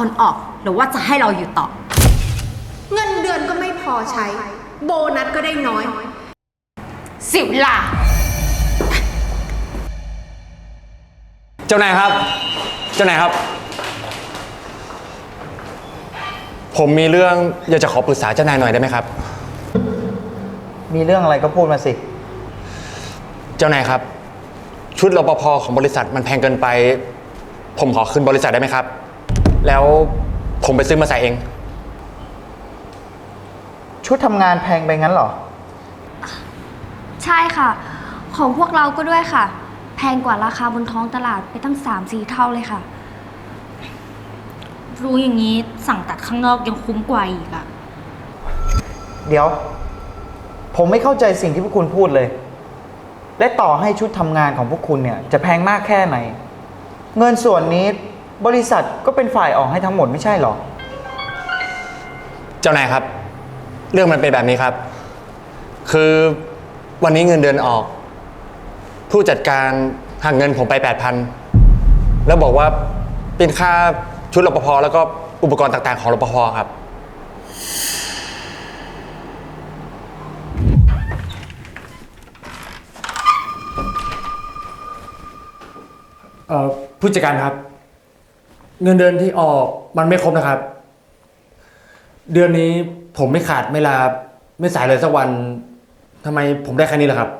คนออก หรือว่าจะให้เราอยู่ต่อ เงินเดือนก็ไม่พอใช้ โบนัสก็ได้น้อย สิวลาเจ้านายครับ เจ้านายครับ ผมมีเรื่องอยากจะขอปรึกษาเจ้านายหน่อยได้ไหมครับ มีเรื่องอะไรก็พูดมาสิ เจ้านายครับ ชุดรปภของบริษัทมันแพงเกินไป ผมขอคืนบริษัทได้ไหมครับ แล้วผมไปซื้อมาใส่เอง ชุดทำงานแพงไปงั้นเหรอ ใช่ค่ะ ของพวกเราก็ด้วยค่ะ แพงกว่าราคาบนท้องตลาดไปตั้ง3-4เท่าเลยค่ะ รู้อย่างนี้สั่งตัดข้างนอกยังคุ้มกว่าอีกอะเดี๋ยว ผมไม่เข้าใจสิ่งที่พวกคุณพูดเลย และต่อให้ชุดทำงานของพวกคุณเนี่ย จะแพงมากแค่ไหน เงินส่วนนี้ บริษัทก็เป็นฝ่ายออกให้ทั้งหมดไม่ใช่เหรอ เจ้านายครับ เรื่องมันเป็นแบบนี้ครับ คือวันนี้เงินเดือนออก ผู้จัดการหักเงินผมไป 8,000 แล้วบอกว่าเป็นค่าชุดรปภแล้วก็อุปกรณ์ต่างๆ ของรปภครับ เอ่อผู้จัดการครับ เงินเดือนที่ออกมันไม่ครบนะครับ เดือนนี้ผมไม่ขาดไม่ลาไม่สายเลยสักวันทำไมผมได้แค่นี้ล่ะครับ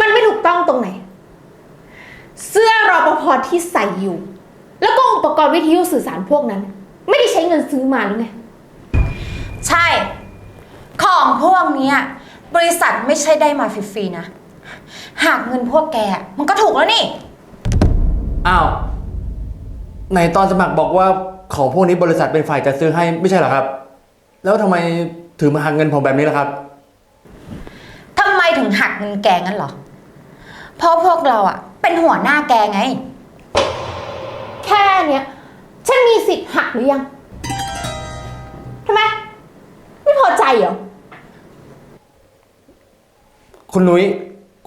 มันไม่ถูกต้องตรงไหน เสื้อรอปภที่ใส่อยู่ แล้วก็อุปกรณ์วิทยุสื่อสารพวกนั้น ไม่ได้ใช้เงินซื้อมาหรือไง ใช่ ของพวกเนี้ยบริษัทไม่ใช่ได้มาฟรีๆนะ หากเงินพวกแกอะมันก็ถูกแล้วนี่ อ้าวในตอนสมัครบอกว่าของพวกนี้บริษัทเป็นฝ่ายจัดซื้อให้ไม่ใช่เหรอครับ แล้วทำไมถือมาหักเงินผมแบบนี้ล่ะครับ ทำไมถึงหักเงินแกงั้นเหรอ เพราะพวกเราอะเป็นหัวหน้าแกไง แค่เนี้ยฉันมีสิทธิ์หักหรือยังทำไม ไม่พอใจเหรอ คุณนุ้ย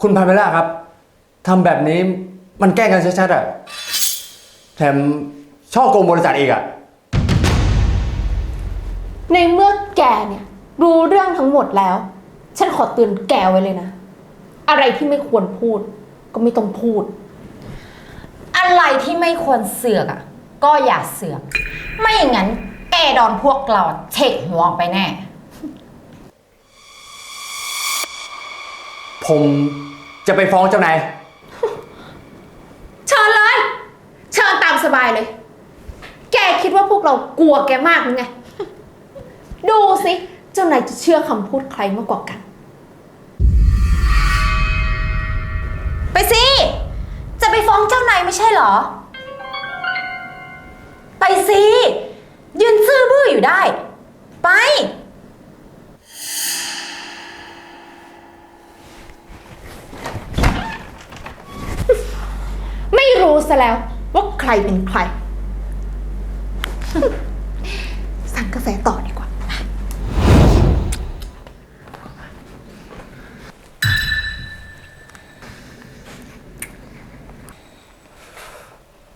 คุณพาเมล่าครับทำแบบนี้ มันแกล้งกันชัดๆอะแถมช่อโกงบริษัทอีกอะในเมื่อแกเนี่ยรู้เรื่องทั้งหมดแล้ว ฉันขอเตือนแกไว้เลยนะ อะไรที่ไม่ควรพูด ก็ไม่ต้องพูด อะไรที่ไม่ควรเสือกอะก็อย่าเสือก ไม่อย่างนั้นแกโดนพวกเราเช็คหัวออกไปแน่ ผมจะไปฟ้องเจ้านาย เชิญเลย เชิญตามสบาย เลย แกคิดว่าพวกเรากลัวแกมากหรือไง ดูสิ เจ้านายจะเชื่อคำพูดใครมากกว่ากัน ไปสิ จะไปฟ้องเจ้านายไม่ใช่เหรอ ไปสิ ยืนซื่อบื้ออยู่ได้ ไป ไม่รู้ซะแล้ว ว่าใครเป็นใคร สั่งกาแฟต่อดีกว่า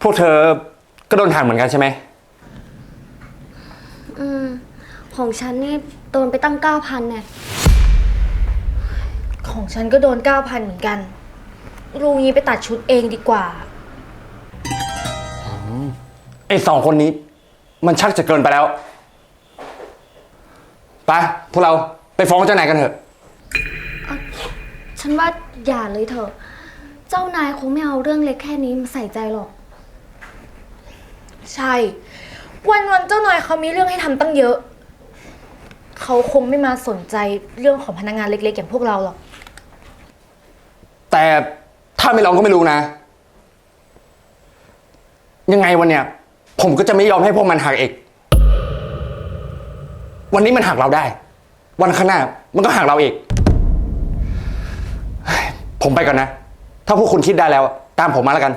พวกเธอก็โดนหักเหมือนกันใช่ไหม อืม ของฉันนี่โดนไปตั้ง9,000เนี่ยของฉันก็โดน9,000เหมือนกัน รูงี้ไปตัดชุดเองดีกว่า ไอ้สองคนนี้ มันชักจะเกินไปแล้ว ไปพวกเราไปฟ้องเจ้านายกันเถอะ ฉันว่าอย่าเลยเถอะ เจ้านายคงไม่เอาเรื่องเล็กแค่นี้มาใส่ใจหรอก ใช่ วันวันๆเจ้านายเขามีเรื่องให้ทำตั้งเยอะ เขาคงไม่มาสนใจเรื่องของพนักงานเล็กๆอย่างพวกเราหรอก แต่ถ้าไม่ลองก็ไม่รู้นะ ยังไงวันเนี้ย ผมก็จะไม่ยอมให้พวกมันหักอีก วันนี้มันหักเราได้ วันข้างหน้ามันก็หักเราอีก ผมไปก่อนนะ ถ้าพวกคุณคิดได้แล้ว ตามผมมาแล้วกัน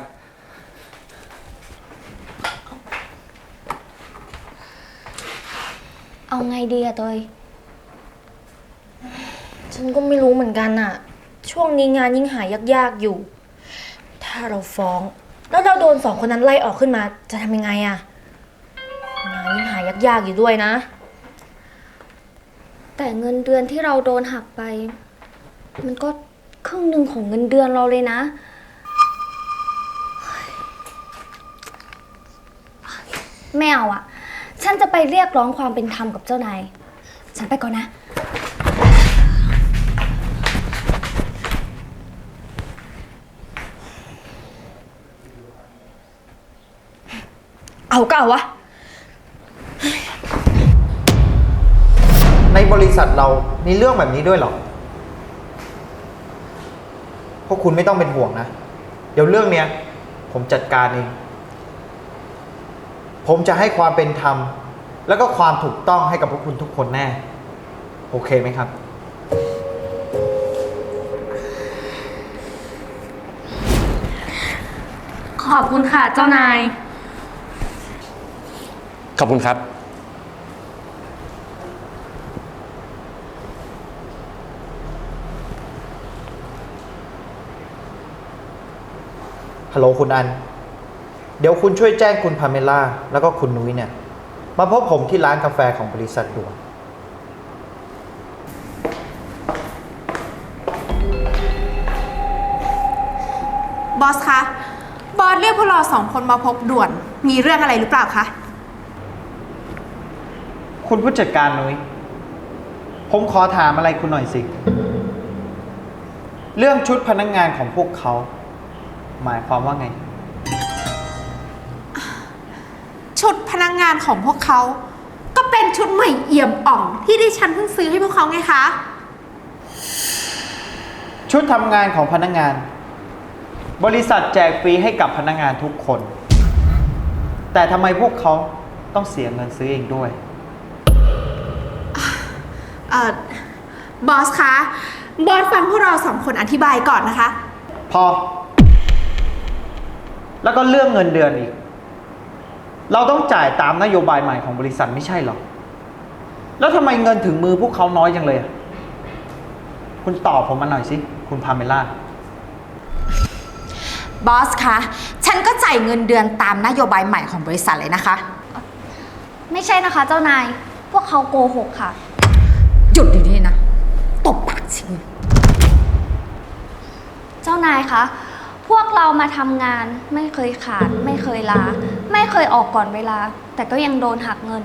เอาไงดีอะเตยฉันก็ไม่รู้เหมือนกันอะช่วงนี้งานยิ่งหายากๆอยู่ ถ้าเราฟ้อง แล้วเราโดนสองคนนั้นไล่ออกขึ้นมา จะทำยังไงอะงานยิ่งหายยากๆอยู่ด้วยนะ แต่เงินเดือนที่เราโดนหักไป มันก็ครึ่งหนึ่งของเงินเดือนเราเลยนะไม่เอาอะฉันจะไปเรียกร้องความเป็นธรรมกับเจ้านาย ฉันไปก่อนนะ เอาก็เอาวะ ในบริษัทเรามีเรื่องแบบนี้ด้วยเหรอ พวกคุณไม่ต้องเป็นห่วงนะ เดี๋ยวเรื่องเนี้ย ผมจัดการเอง ผมจะให้ความเป็นธรรม แล้วก็ความถูกต้องให้กับพวกคุณทุกคนแน่ โอเคไหมครับ ขอบคุณค่ะเจ้านาย ขอบคุณครับฮัลโหลคุณอัน เดี๋ยวคุณช่วยแจ้งคุณพาเมล่าแล้วก็คุณนุ้ยเนี่ย มาพบผมที่ร้านกาแฟของบริษัทด่วน บอสคะ บอสเรียกพวกเราสองคนมาพบด่วน มีเรื่องอะไรหรือเปล่าคะ คุณผู้จัดการนุ้ย ผมขอถามอะไรคุณหน่อยสิ เรื่องชุดพนักงงานของพวกเขา หมายความว่าไง ชุดพนักงงานของพวกเขา ก็เป็นชุดใหม่เอี่ยมอ่อง ที่ดิฉันเพิ่งซื้อให้พวกเขาไงคะ ชุดทำงานของพนักงาน บริษัทแจกฟรีให้กับพนักงานทุกคน แต่ทำไมพวกเขาต้องเสียเงินซื้อเองด้วย เอ่อบอสคะ บอสฟังพวกเราสองคนอธิบายก่อนนะคะ พอ แล้วก็เรื่องเงินเดือนอีก เราต้องจ่ายตามนโยบายใหม่ของบริษัทไม่ใช่หรอ แล้วทำไมเงินถึงมือพวกเขาน้อยจังเลยอะคุณตอบผมมาหน่อยสิ คุณพาเมล่า บอสคะ ฉันก็จ่ายเงินเดือนตามนโยบายใหม่ของบริษัทเลยนะคะ ไม่ใช่นะคะเจ้านาย พวกเขาโกหกค่ะ หยุดเดี๋ยวนี้นะ ตบปากชิงเจ้านายคะ พวกเรามาทำงานไม่เคยขาด ไม่เคยลา ไม่เคยออกก่อนเวลา แต่ก็ยังโดนหักเงิน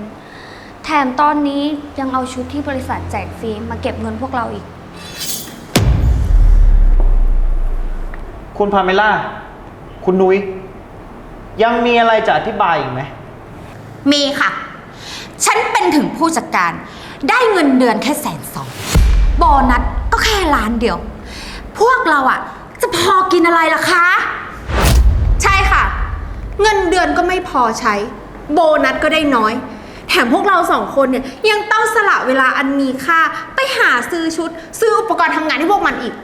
แถมตอนนี้ยังเอาชุดที่บริษัทแจกฟรีมาเก็บเงินพวกเราอีก คุณพาเมล่า คุณนุ้ย ยังมีอะไรจะอธิบายอีกไหม มีค่ะ ฉันเป็นถึงผู้จัดการ ได้เงินเดือนแค่แสนสองโบนัสก็แค่ล้านเดียว พวกเราอะจะพอกินอะไรล่ะคะ ใช่ค่ะ เงินเดือนก็ไม่พอใช้ โบนัสก็ได้น้อย แถมพวกเราสองคนเนี่ยยังต้องสละเวลาอันมีค่าไปหาซื้อชุด ซื้ออุปกรณ์ทำงานให้พวกมันอีก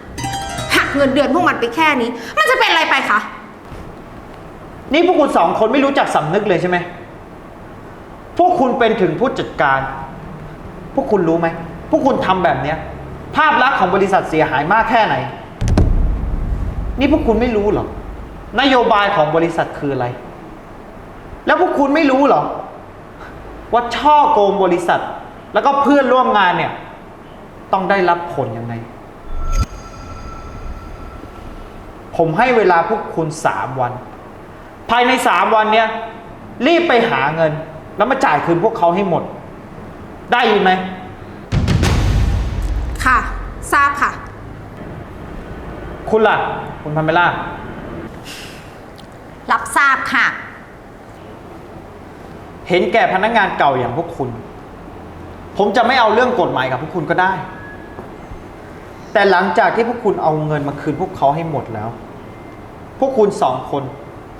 หักเงินเดือนพวกมันไปแค่นี้ มันจะเป็นอะไรไปคะนี่พวกคุณสองคนไม่รู้จักสำนึกเลยใช่ไหม พวกคุณเป็นถึงผู้จัดการ พวกคุณรู้ไหม พวกคุณทำแบบเนี้ย ภาพลักษณ์ของบริษัทเสียหายมากแค่ไหน นี่พวกคุณไม่รู้เหรอ นโยบายของบริษัทคืออะไร แล้วพวกคุณไม่รู้เหรอ ว่าช่อโกงบริษัท แล้วก็เพื่อนร่วมงานเนี่ย ต้องได้รับผลยังไง ผมให้เวลาพวกคุณสามวัน ภายในสามวันเนี้ยรีบไปหาเงิน แล้วมาจ่ายคืนพวกเขาให้หมด ได้ยินไหม ค่ะ ทราบค่ะ คุณล่ะ คุณพาเมล่า รับทราบค่ะ เห็นแก่พนักงานเก่าอย่างพวกคุณ ผมจะไม่เอาเรื่องกฎหมายกับพวกคุณก็ได้ แต่หลังจากที่พวกคุณเอาเงินมาคืนพวกเขาให้หมดแล้ว พวกคุณสองคน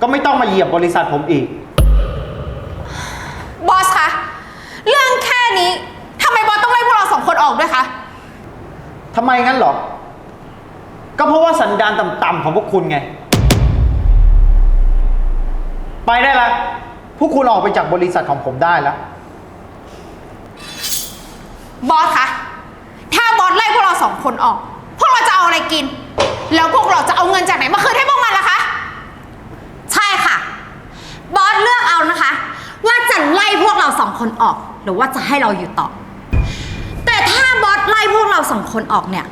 ก็ไม่ต้องมาเหยียบบริษัทผมอีก นี้ทำไมบอสต้องไล่พวกเราสองคนออกด้วยคะ ทำไมงั้นเหรอ ก็เพราะว่าสัญญาณต่ำๆของพวกคุณไง ไปได้ละ พวกคุณออกไปจากบริษัทของผมได้แล้ว บอสคะ ถ้าบอสไล่พวกเราสองคนออก พวกเราจะเอาอะไรกิน แล้วพวกเราจะเอาเงินจากไหนมาคืนให้พวกมันล่ะคะ ใช่ ว่าจะไล่พวกเราสองคนออก หรือว่าจะให้เราอยู่ต่อ แต่ถ้าบอสไล่พวกเราสองคนออกเนี่ย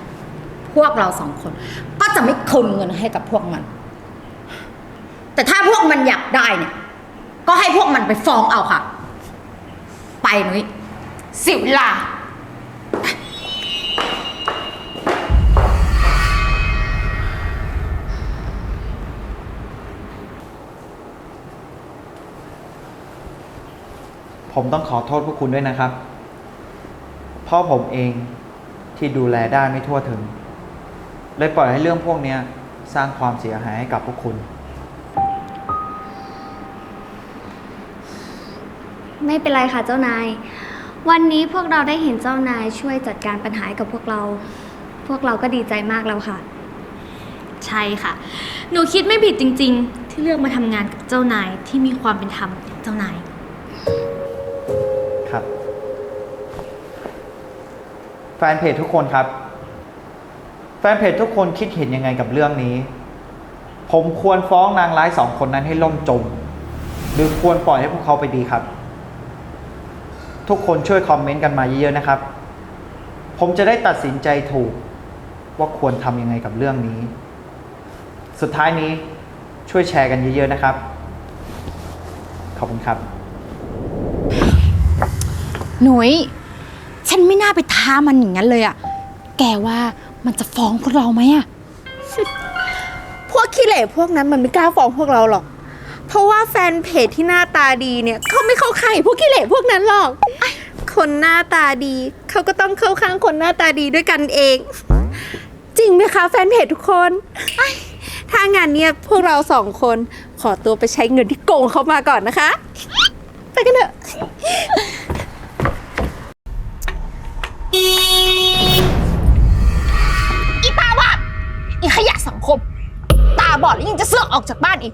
พวกเราสองคนก็จะไม่คืนเงินให้กับพวกมัน แต่ถ้าพวกมันอยากได้เนี่ย ก็ให้พวกมันไปฟ้องเอาค่ะ ไปนุ้ยสิวลา ผมต้องขอโทษพวกคุณด้วยนะครับพราะผมเองที่ดูแลได้ไม่ทั่วถึง เลยปล่อยให้เรื่องพวกนี้สร้างความเสียหายให้กับพวกคุณ ไม่เป็นไรค่ะเจ้านาย วันนี้พวกเราได้เห็นเจ้านายช่วยจัดการปัญหาให้กับพวกเรา พวกเราก็ดีใจมากแล้วค่ะ ใช่ค่ะ หนูคิดไม่ผิดจริง ๆ ที่เลือกมาทำงานกับเจ้านายที่มีความเป็นธรรมอย่างเจ้านาย แฟนเพจทุกคนครับ แฟนเพจทุกคนคิดเห็นยังไงกับเรื่องนี้ ผมควรฟ้องนางร้ายสองคนนั้นให้ล่มจม หรือควรปล่อยให้พวกเขาไปดีครับ ทุกคนช่วยคอมเมนต์กันมาเยอะๆนะครับ ผมจะได้ตัดสินใจถูก ว่าควรทำยังไงกับเรื่องนี้ สุดท้ายนี้ช่วยแชร์กันเยอะๆนะครับ ขอบคุณครับ หนุย ฉันไม่น่าไปท้ามันอย่างนั้นเลยอะแกว่ามันจะฟ้องพวกเราไหมอะพวกขี้เหร่พวกนั้นมันไม่กล้าฟ้องพวกเราหรอก เพราะว่าแฟนเพจที่หน้าตาดีเนี่ยเขาไม่เข้าข้างไอ้พวกขี้เหร่พวกนั้นหรอก คนหน้าตาดีเขาก็ต้องเข้าข้างคนหน้าตาดีด้วยกันเอง จริงไหมคะแฟนเพจทุกคนถ้างานเนี้ยพวกเราสองคนขอตัวไปใช้เงินที่โกงเขามาก่อนนะคะ ไปกันเถอะ อีตาบอดอีขยะสังคม ตาบอดแล้วยังจะเสือกออกจากบ้านอีก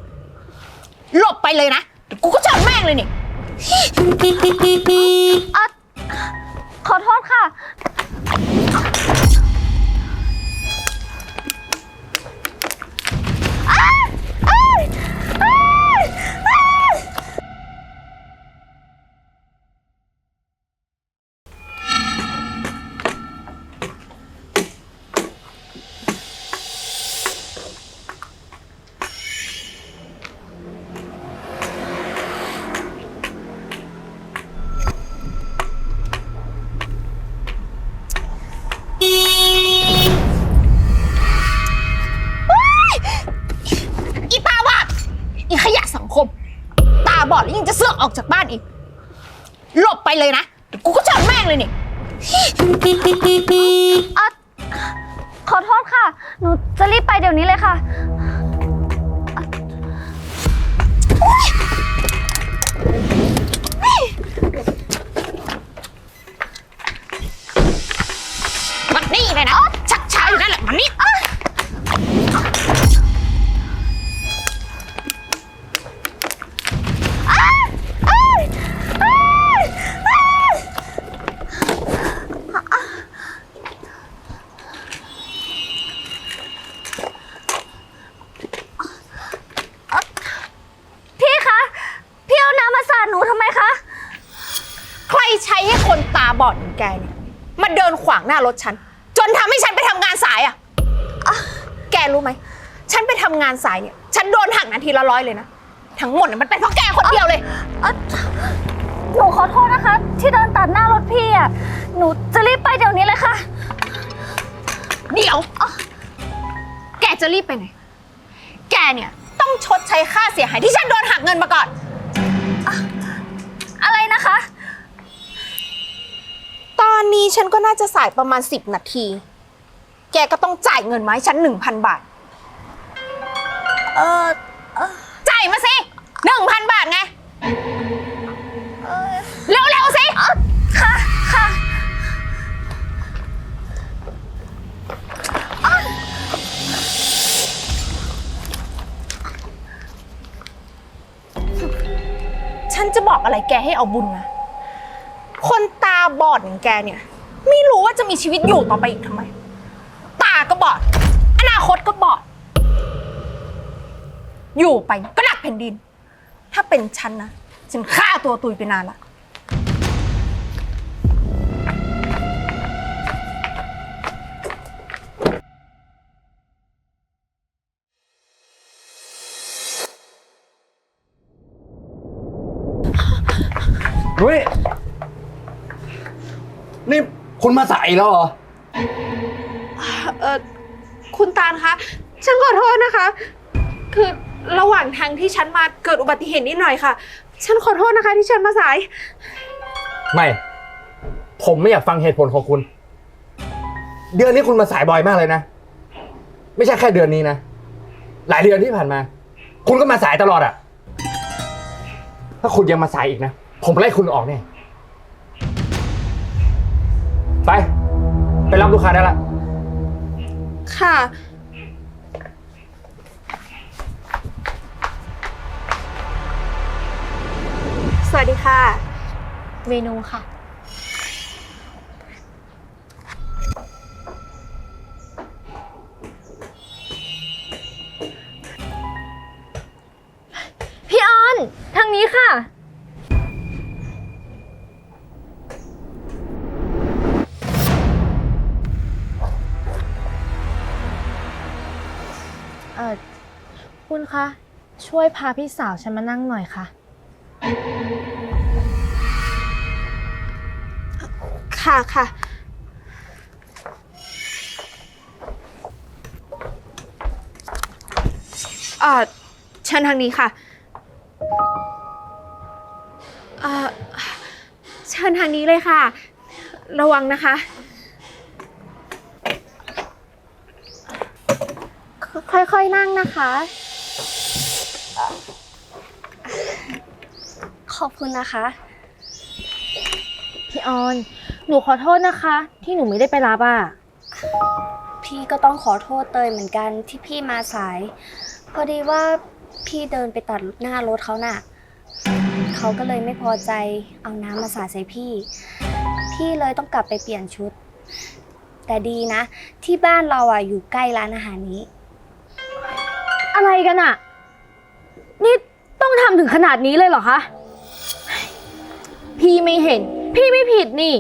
หลบไปเลยนะเดี๋ยวกูก็เชิญแม่งเลยนี่ ขอโทษค่ะ อดแล้วยังจะเสือกออกจากบ้านอีก หลบไปเลยนะเดี๋ยวกูก็เชิญแม่งเลยนี่ขอโทษค่ะ หนูจะรีบไปเดี๋ยวนี้เลยค่ะ มันนี่เลยนะ ชักช้าอยู่นั่นแหละมันนี่ แกเนี่ยมาเดินขวางหน้ารถฉัน จนทำให้ฉันไปทำงานสายอะอะ แกรู้ไหม ฉันไปทำงานสายเนี่ย ฉันโดนหักนาทีละร้อยเลยนะ ทั้งหมดเนี่ยมันเป็นเพราะแกคนเดียวเลยหนูขอโทษนะคะ ที่เดินตัดหน้ารถพี่อะ หนูจะรีบไปเดี๋ยวนี้เลยค่ะ เดี๋ยว แกจะรีบไปไหน แกเนี่ยต้องชดใช้ค่าเสียหายที่ฉันโดนหักเงินมาก่อน อะไรนะคะ ตอนนี้ฉันก็น่าจะสายประมาณ 10 นาที แกก็ต้องจ่ายเงินมาให้ฉัน 1,000 บาท เออจ่ายมาสิ 1,000 บาทไงเร็วๆสิ ค่ะค่ะฉันจะบอกอะไรแกให้เอาบุญนะ คนตาบอดอย่างแกเนี่ย ไม่รู้ว่าจะมีชีวิตอยู่ต่อไปอีกทำไม ตาก็บอด อนาคตก็บอด อยู่ไปก็หนักแผ่นดิน ถ้าเป็นฉันนะ ฉันฆ่าตัวตุยไปนานละ นุ้ย นี่คุณมาสายอีกแล้วเหรอ เออคุณตาลคะ ฉันขอโทษนะคะ คือระหว่างทางที่ฉันมาเกิดอุบัติเหตุนิดหน่อยค่ะ ฉันขอโทษนะคะที่ฉันมาสาย ไม่ ผมไม่อยากฟังเหตุผลของคุณ เดือนนี้คุณมาสายบ่อยมากเลยนะ ไม่ใช่แค่เดือนนี้นะ หลายเดือนที่ผ่านมา คุณก็มาสายตลอดอะถ้าคุณยังมาสายอีกนะ ผมไล่คุณออกแน่ ไป ไปรับลูกค้าได้ละ ค่ะ สวัสดีค่ะ เมนูค่ะ คุณคะ ช่วยพาพี่สาวฉันมานั่งหน่อยค่ะ ค่ะค่ะ เอ่อเชิญทางนี้ค่ะ เอ่อเชิญทางนี้เลยค่ะ ระวังนะคะ ค่อยๆนั่งนะคะ ขอบคุณนะคะ พี่ออน หนูขอโทษนะคะ ที่หนูไม่ได้ไปรับอะ พี่ก็ต้องขอโทษเตยเหมือนกันที่พี่มาสาย พอดีว่าพี่เดินไปตัดหน้ารถเขาน่ะ เขาก็เลยไม่พอใจเอาน้ำมาสาดใส่พี่ พี่เลยต้องกลับไปเปลี่ยนชุด แต่ดีนะ ที่บ้านเราอะอยู่ใกล้ร้านอาหารนี้ อะไรกันอะนี่ ต้องทำถึงขนาดนี้เลยเหรอคะ พี่ไม่เห็น พี่ไม่ผิดนี่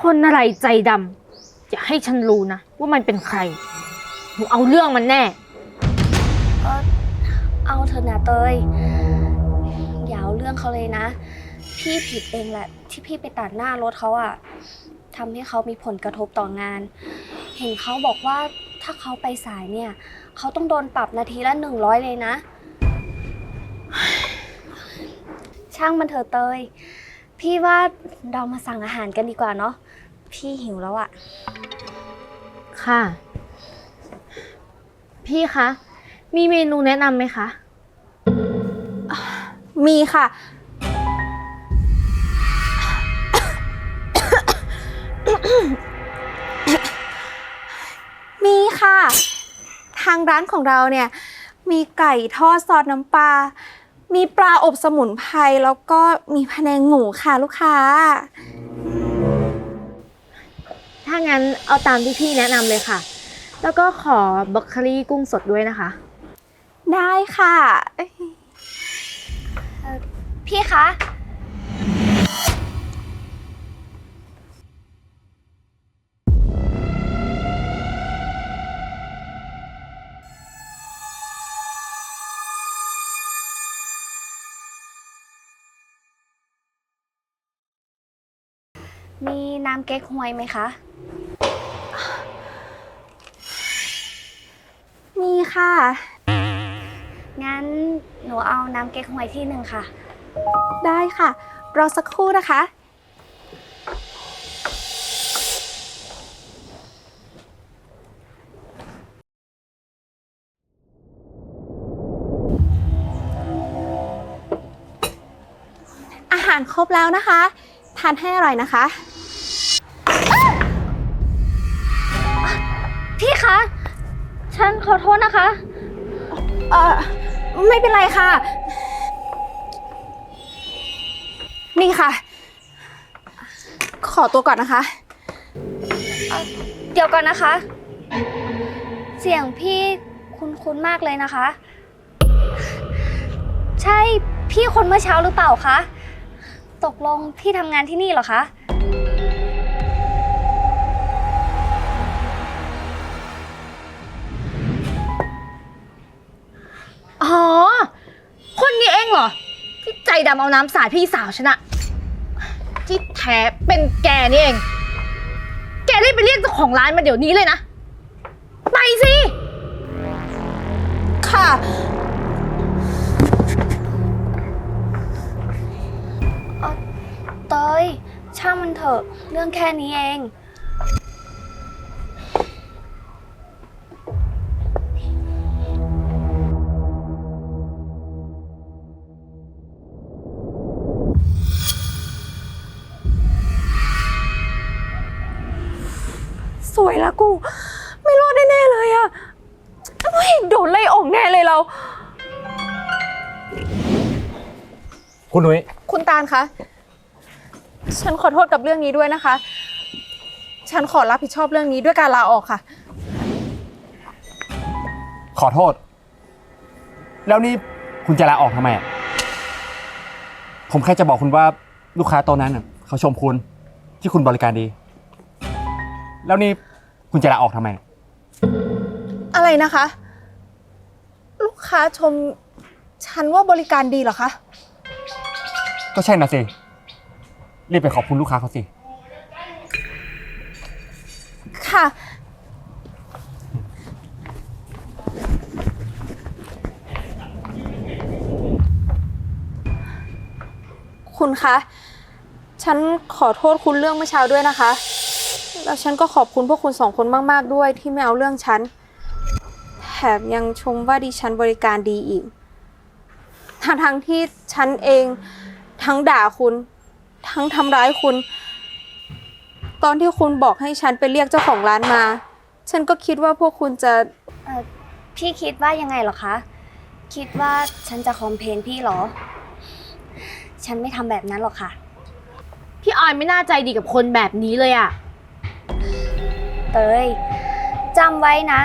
คนอะไรใจดำอย่าให้ฉันรู้นะ ว่ามันเป็นใครหนูเอาเรื่องมันแน่ เออเอาเถอะนะเตยอย่าเอาเรื่องเขาเลยนะ พี่ผิดเองแหละ ที่พี่ไปตัดหน้ารถเขาอะทำให้เขามีผลกระทบต่องาน เห็นเขาบอกว่าถ้าเขาไปสายเนี่ย เขาต้องโดนปรับนาทีละหนึ่งร้อยเลยนะ ช่างมันเถอะเตย พี่ว่าเรามาสั่งอาหารกันดีกว่าเนาะ พี่หิวแล้วอะค่ะ พี่คะ มีเมนูแนะนำไหมคะ มีค่ะ มีค่ะ ทางร้านของเราเนี่ย มีไก่ทอดซอสน้ำปลา มีปลาอบสมุนไพรแล้วก็มีพะแนงหมูค่ะลูกค้า ถ้างั้นเอาตามที่พี่แนะนำเลยค่ะ แล้วก็ขอบล็อกโคลี่กุ้งสดด้วยนะคะ ได้ค่ะ พี่คะ มีน้ำเก๊กฮวยไหมคะ มีค่ะ งั้นหนูเอาน้ำเก๊กฮวยที่หนึ่งค่ะ ได้ค่ะ รอสักครู่นะคะ อาหารครบแล้วนะคะ ทานให้อร่อยนะคะ พี่คะ ฉันขอโทษนะคะ เออไม่เป็นไรค่ะ นี่ค่ะ ขอตัวก่อนนะคะ เดี๋ยวก่อนนะคะ เสียงพี่คุ้นๆมากเลยนะคะ ใช่พี่คนเมื่อเช้าหรือเปล่าคะ ตกลงพี่ทำงานที่นี่เหรอคะ อ๋อ คนนี้เองเหรอ ที่ใจดำเอาน้ำสาดพี่สาวฉันอะที่แท้เป็นแกนี่เอง แกรีบไปเรียกเจ้าของร้านมาเดี๋ยวนี้เลยนะ ไปสิ ค่ะ ช่างมันเถอะ เรื่องแค่นี้เอง สวยละกู ไม่รอดแน่ๆเลยอะเฮ้ยโดนไล่ออกแน่เลยเรา คุณนุ้ยคุณตาลคะ ฉันขอโทษกับเรื่องนี้ด้วยนะคะ ฉันขอรับผิดชอบเรื่องนี้ด้วยการลาออกค่ะ ขอโทษ แล้วนี่คุณจะลาออกทำไมอะผมแค่จะบอกคุณว่าลูกค้าโตัวนั้นน่ะเขาชมคุณที่คุณบริการดี แล้วนี่คุณจะลาออกทำไม อะไรนะคะ ลูกค้าชม ฉันว่าบริการดีเหรอคะ ก็ใช่นะสิ รีบไปขอบคุณลูกค้าเขาสิ ค่ะ คุณคะ ฉันขอโทษคุณเรื่องเมื่อเช้าด้วยนะคะ แล้วฉันก็ขอบคุณพวกคุณสองคนมากๆด้วยที่ไม่เอาเรื่องฉัน แถมยังชมว่าดิฉันบริการดีอีกทั้งทั้งที่ฉันเองทั้งด่าคุณ ทั้งทำร้ายคุณ ตอนที่คุณบอกให้ฉันไปเรียกเจ้าของร้านมา ฉันก็คิดว่าพวกคุณจะ เอ่อพี่คิดว่ายังไงเหรอคะ คิดว่าฉันจะคอมเพลนพี่เหรอ ฉันไม่ทำแบบนั้นหรอกค่ะ พี่ออยไม่น่าใจดีกับคนแบบนี้เลยอะเตยจำไว้นะ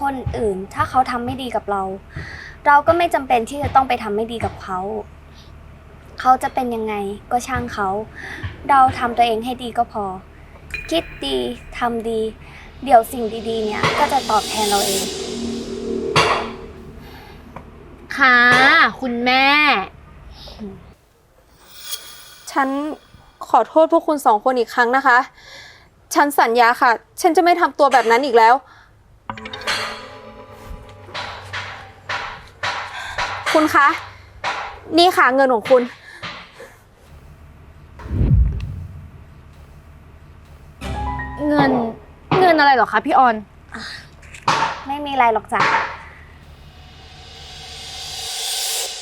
คนอื่นถ้าเขาทำไม่ดีกับเรา เราก็ไม่จำเป็นที่จะต้องไปทำไม่ดีกับเขา เขาจะเป็นยังไงก็ช่างเขา เราทำตัวเองให้ดีก็พอ คิดดีทำดี เดี๋ยวสิ่งดีๆ เนี่ยก็จะตอบแทนเราเอง ค่ะ คุณแม่ ฉันขอโทษพวกคุณสองคนอีกครั้งนะคะ ฉันสัญญาค่ะ ฉันจะไม่ทำตัวแบบนั้นอีกแล้ว คุณคะ นี่ค่ะเงินของคุณ เงินอะไรเหรอคะพี่ออน ไม่มีอะไรหรอกจ้ะ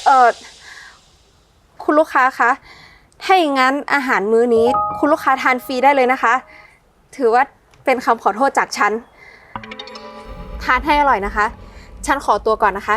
เออคุณลูกค้าคะ ถ้าอย่างนั้นอาหารมื้อนี้ คุณลูกค้าทานฟรีได้เลยนะคะ ถือว่าเป็นคำขอโทษจากฉัน ทานให้อร่อยนะคะ ฉันขอตัวก่อนนะคะ